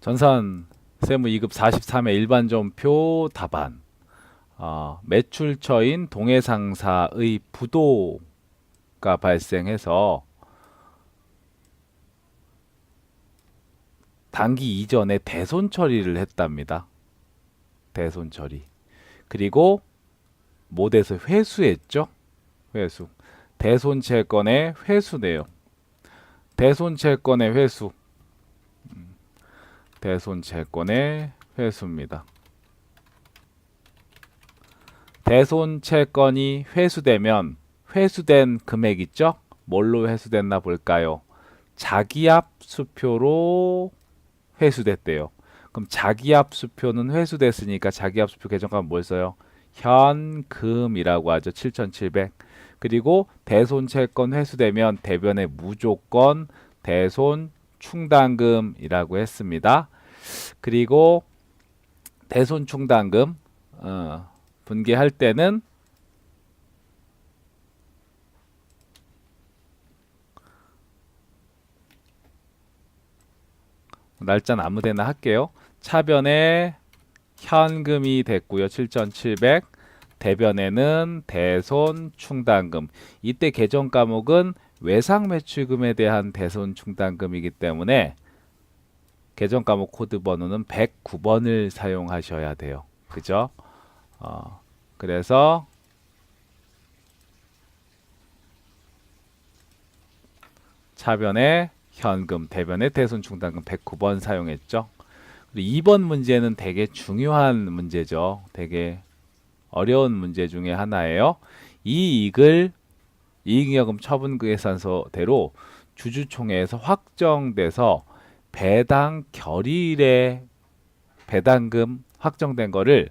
전산 세무 2급 43회 일반점표 답안. 어, 매출처인 동해상사의 부도가 발생해서 단기 이전에 대손 처리를 했답니다. 대손 처리. 그리고 못에서 회수했죠. 회수. 대손 채권의 회수네요. 대손 채권의 회수. 음, 대손 채권의 회수입니다. 대손 채권이 회수되면 회수된 금액 있죠? 뭘로 회수됐나 볼까요? 자기압 수표로 회수됐대요. 그럼 자기압 수표는 회수됐으니까 자기압 수표 계정값 뭘 써요? 현금이라고 하죠. 7,700. 그리고 대손 채권 회수되면 대변에 무조건 대손 충당금이라고 했습니다. 그리고 대손 충당금 어, 분개할 때는 날짜는 아무데나 할게요. 차변에 현금이 됐고요. 7,700. 대변에는 대손 충당금. 이때 계정 과목은 외상 매출금에 대한 대손 충당금이기 때문에 계정 과목 코드 번호는 109번을 사용하셔야 돼요. 그죠? 어, 그래서 차변에 현금, 대변에 대손 충당금 109번 사용했죠. 그리고 2번 문제는 되게 중요한 문제죠. 되게 어려운 문제 중에 하나예요. 이익을 이익여금 처분 계산서대로 주주총회에서 확정돼서 배당 결의일에 배당금 확정된 거를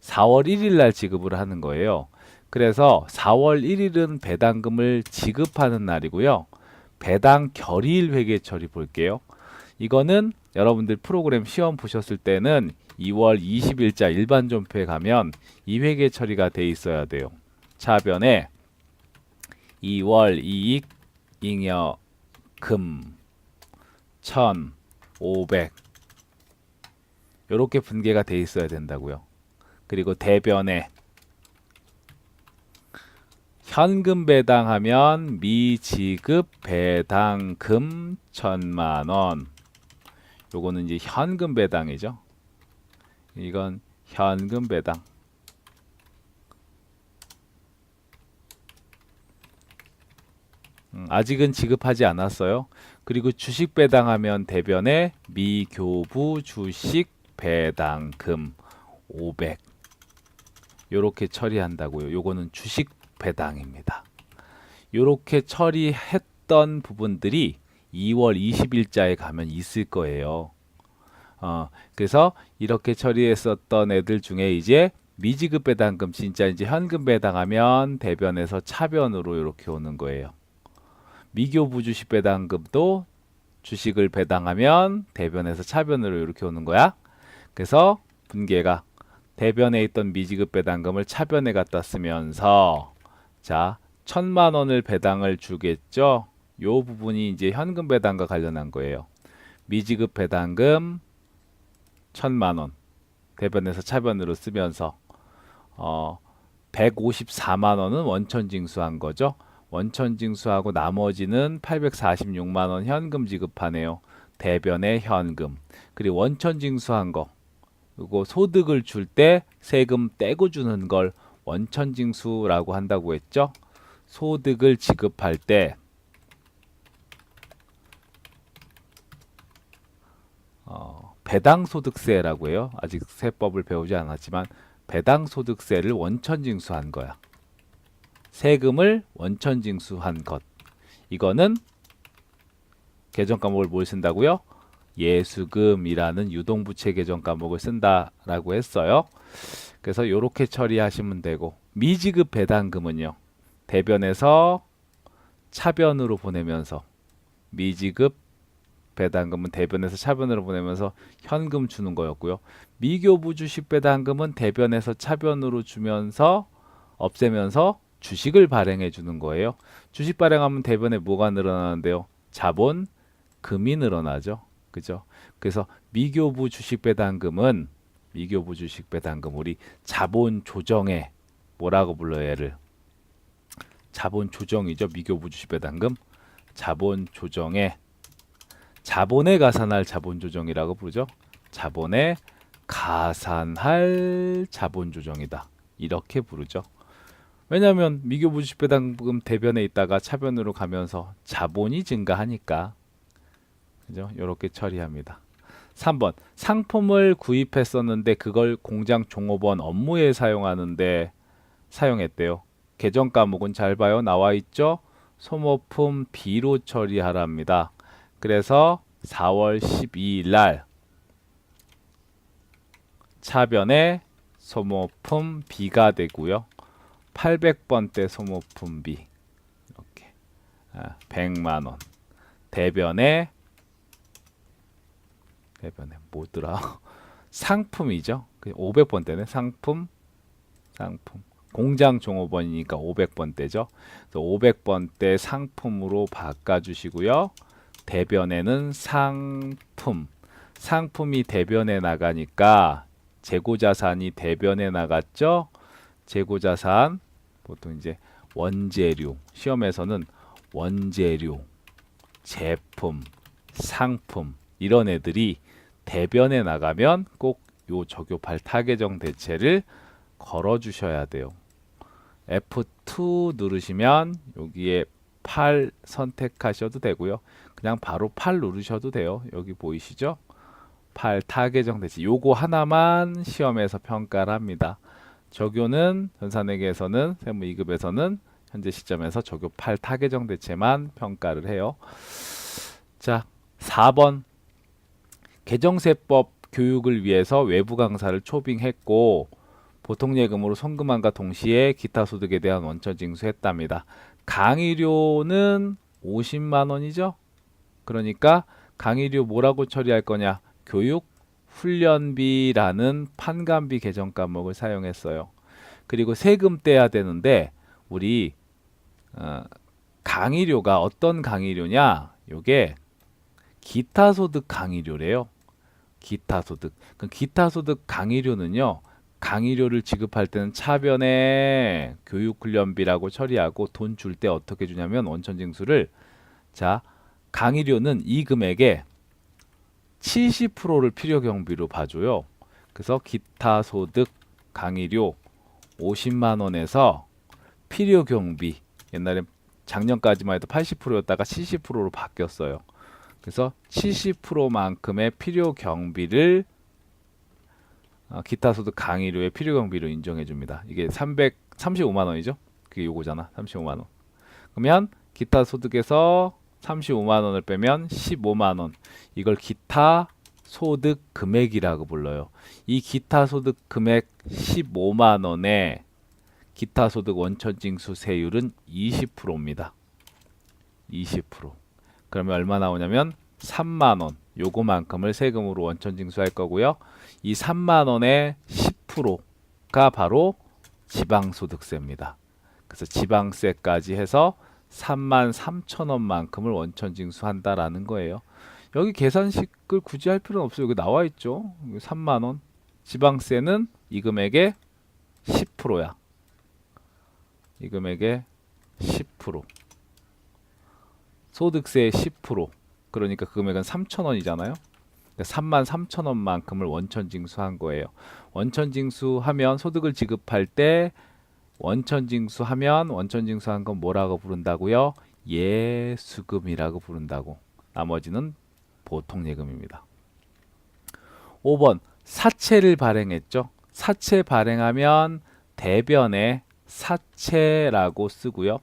4월 1일 날 지급을 하는 거예요. 그래서 4월 1일은 배당금을 지급하는 날이고요. 배당 결의일 회계 처리 볼게요. 이거는 여러분들 프로그램 시험 보셨을 때는 2월 20일자 일반 점표에 가면 이 회계 처리가 돼 있어야 돼요. 차변에 2월 이익 잉여 금 1,500 이렇게 분계가 돼 있어야 된다고요. 그리고 대변에 현금 배당하면 미지급 배당금 천만 원. 요거는 이제 현금 배당이죠. 이건 현금 배당. 아직은 지급하지 않았어요. 그리고 주식 배당하면 대변에 미교부 주식 배당금 500 요렇게 처리한다고요. 요거는 주식 배당입니다. 요렇게 처리했던 부분들이 2월 20일자에 가면 있을 거예요. 어, 그래서 이렇게 처리했었던 애들 중에 이제 미지급 배당금 진짜 이제 현금 배당하면 대변에서 차변으로 이렇게 오는 거예요. 미교부 주식 배당금도 주식을 배당하면 대변에서 차변으로 이렇게 오는 거야. 그래서 분계가 대변에 있던 미지급 배당금을 차변에 갖다 쓰면서 자 천만 원을 배당을 주겠죠. 요 부분이 이제 현금 배당과 관련한 거예요. 미지급 배당금 천만 원 대변에서 차변으로 쓰면서 어 154만 원은 원천 징수한 거죠. 원천 징수하고 나머지는 846만 원 현금 지급하네요. 대변의 현금. 그리고 원천 징수한 거. 그리고 소득을 줄 때 세금 떼고 주는 걸 원천 징수라고 한다고 했죠. 소득을 지급할 때 어, 배당소득세라고 해요. 아직 세법을 배우지 않았지만 배당소득세를 원천징수한 거야. 세금을 원천 징수한 것. 이거는 계정 과목을 뭘 쓴다고요? 예수금이라는 유동부채 계정 과목을 쓴다라고 했어요. 그래서 이렇게 처리하시면 되고 미지급 배당금은요. 대변에서 차변으로 보내면서 미지급 배당금은 대변에서 차변으로 보내면서 현금 주는 거였고요. 미교부 주식 배당금은 대변에서 차변으로 주면서 없애면서 주식을 발행해 주는 거예요. 주식 발행하면 대변에 뭐가 늘어나는데요? 자본 금이 늘어나죠. 그죠? 그래서 미교부 주식 배당금은 미교부 주식 배당금 우리 자본 조정에 뭐라고 불러요 얘를 자본 조정이죠 미교부 주식 배당금 자본 조정에 자본에 가산할 자본 조정이라고 부르죠 자본에 가산할 자본 조정이다 이렇게 부르죠 왜냐하면 미교부 주식배당금 대변에 있다가 차변으로 가면서 자본이 증가하니까 그죠 이렇게 처리합니다 3번 상품을 구입했었는데 그걸 공장 종업원 업무에 사용하는데 사용했대요. 계정 과목은 잘 봐요. 나와 있죠? 소모품 B로 처리하랍니다. 그래서 4월 12일 날 차변에 소모품 B가 되고요. 800번대 소모품 B 이렇게 아, 100만 원 대변에 대변에 뭐더라 상품이죠. 500번대네 상품 상품 공장 종업원이니까 500번대죠. 500번대 상품으로 바꿔주시고요. 대변에는 상품 상품이 대변에 나가니까 재고자산이 대변에 나갔죠. 재고자산 보통 이제 원재료 시험에서는 원재료 제품 상품 이런 애들이 대변에 나가면 꼭 요 적요팔 타계정 대체를 걸어 주셔야 돼요. F2 누르시면 여기에 8 선택하셔도 되고요. 그냥 바로 8 누르셔도 돼요. 여기 보이시죠? 8 타계정 대체 요거 하나만 시험에서 평가를 합니다. 적요는 전산회계에서는 세무 2급에서는 현재 시점에서 적요 8 타계정 대체만 평가를 해요. 자, 4번 개정세법 교육을 위해서 외부 강사를 초빙했고 보통 예금으로 송금함과 동시에 기타 소득에 대한 원천 징수했답니다. 강의료는 50만 원이죠. 그러니까 강의료 뭐라고 처리할 거냐? 교육 훈련비라는 판관비 계정 과목을 사용했어요. 그리고 세금 떼야 되는데 우리 어, 강의료가 어떤 강의료냐? 요게 기타 소득 강의료래요. 기타 소득. 그 기타 소득 강의료는요. 강의료를 지급할 때는 차변에 교육훈련비라고 처리하고 돈 줄 때 어떻게 주냐면 원천징수를 자 강의료는 이 금액의 70%를 필요 경비로 봐줘요. 그래서 기타 소득 강의료 50만 원에서 필요 경비 옛날에 작년까지만 해도 80%였다가 70%로 바뀌었어요. 그래서 70%만큼의 필요 경비를 어, 기타 소득 강의료의 필요 경비로 인정해 줍니다. 이게 335만 원이죠? 그게 요거잖아. 35만 원. 그러면 기타 소득에서 35만 원을 빼면 15만 원. 이걸 기타 소득 금액이라고 불러요. 이 기타 소득 금액 15만 원에 기타 소득 원천 징수 세율은 20%입니다. 20%. 그러면 얼마 나오냐면 3만 원. 요거만큼을 세금으로 원천 징수할 거고요. 이 3만 원의 10%가 바로 지방소득세입니다. 그래서 지방세까지 해서 3만 3천 원만큼을 원천 징수한다라는 거예요. 여기 계산식을 굳이 할 필요는 없어요. 여기 나와 있죠. 3만 원. 지방세는 이 금액의 10%야. 이 금액의 10%. 소득세의 10%. 그러니까 그 금액은 3천 원이잖아요. 3만 3천 원만큼을 원천 징수한 거예요. 원천 징수하면 소득을 지급할 때 원천 징수 하면 원천 징수 한 건 뭐라고 부른다고요? 예수금이라고 부른다고. 나머지는 보통 예금입니다. 5번 사채를 발행했죠. 사채 발행하면 대변에 사채라고 쓰고요.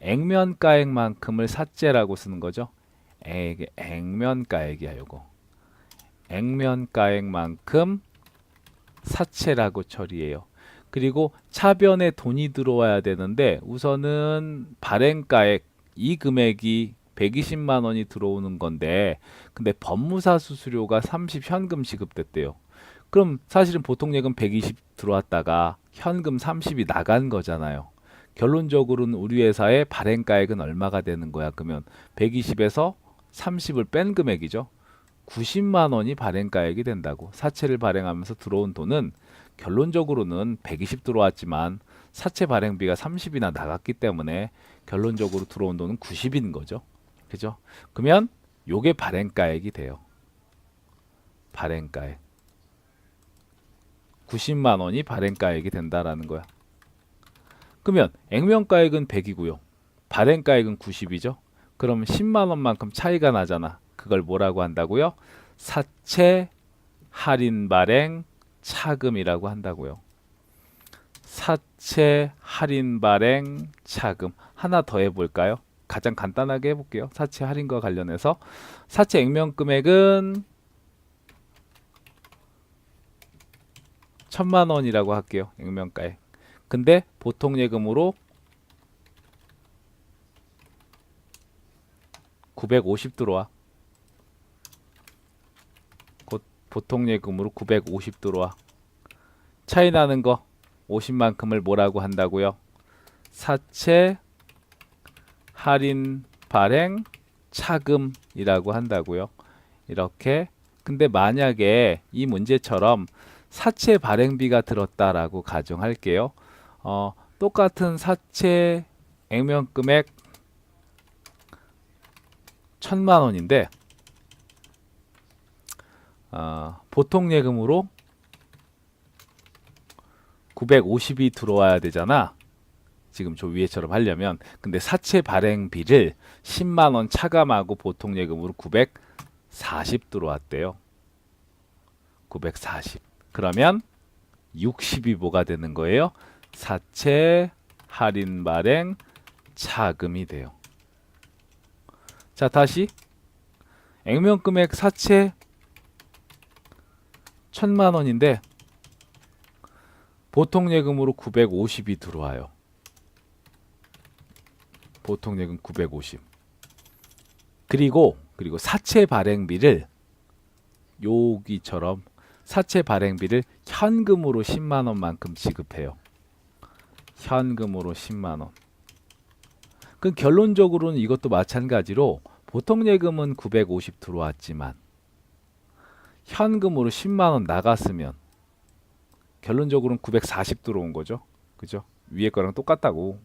액면가액만큼을 사채라고 쓰는 거죠. 액, 액면가액이야 요거. 액면가액만큼 사채라고 처리해요. 그리고 차변에 돈이 들어와야 되는데 우선은 발행가액 이 금액이 120만 원이 들어오는 건데 근데 법무사 수수료가 30 현금 지급됐대요. 그럼 사실은 보통 예금 120 들어왔다가 현금 30이 나간 거잖아요. 결론적으로는 우리 회사의 발행가액은 얼마가 되는 거야? 그러면 120에서 30을 뺀 금액이죠. 90만 원이 발행가액이 된다고. 사채를 발행하면서 들어온 돈은 결론적으로는 120 들어왔지만 사채 발행비가 30이나 나갔기 때문에 결론적으로 들어온 돈은 90인 거죠. 그죠? 그러면 요게 발행가액이 돼요. 발행가액. 90만 원이 발행가액이 된다라는 거야. 그러면 액면가액은 100이고요. 발행가액은 90이죠. 그럼 10만 원만큼 차이가 나잖아. 그걸 뭐라고 한다고요? 사채 할인 발행 차금이라고 한다고요. 사채 할인 발행 차금 하나 더 해볼까요? 가장 간단하게 해볼게요. 사채 할인과 관련해서 사채 액면 금액은 천만 원이라고 할게요. 액면가액. 근데 보통 예금으로 950 들어와. 보통 예금으로 950 들어와. 차이 나는 거 50만큼을 뭐라고 한다고요? 사채 할인 발행 차금이라고 한다고요. 이렇게 근데 만약에 이 문제처럼 사채 발행비가 들었다라고 가정할게요. 어, 똑같은 사채 액면 금액 천만 원인데 어, 보통 예금으로 950이 들어와야 되잖아. 지금 저 위에처럼 하려면 근데 사채 발행비를 10만 원 차감하고 보통 예금으로 940 들어왔대요. 940. 그러면 60이 뭐가 되는 거예요? 사채 할인 발행 차금이 돼요. 자, 다시 액면 금액 사채 천만 원인데 보통 예금으로 950이 들어와요. 보통 예금 950. 그리고 그리고 사채 발행비를 여기처럼 사채 발행비를 현금으로 10만 원만큼 지급해요. 현금으로 10만 원. 그 결론적으로는 이것도 마찬가지로 보통 예금은 950 들어왔지만 현금으로 10만 원 나갔으면 결론적으로는 940 들어온 거죠. 그죠? 위에 거랑 똑같다고.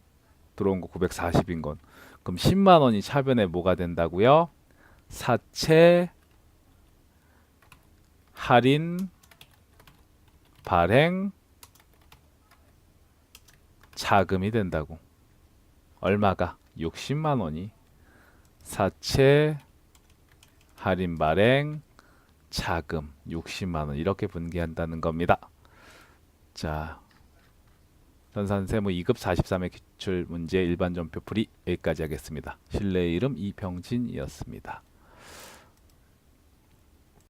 들어온 거 940인 건. 그럼 10만 원이 차변에 뭐가 된다고요? 사채 할인 발행 자금이 된다고. 얼마가? 60만 원이 사채 할인 발행 자금 60만 원 이렇게 분기한다는 겁니다. 자, 전산세무 2급 43회 기출 문제 일반 전표 풀이 여기까지 하겠습니다. 실내 이름 이병진이었습니다.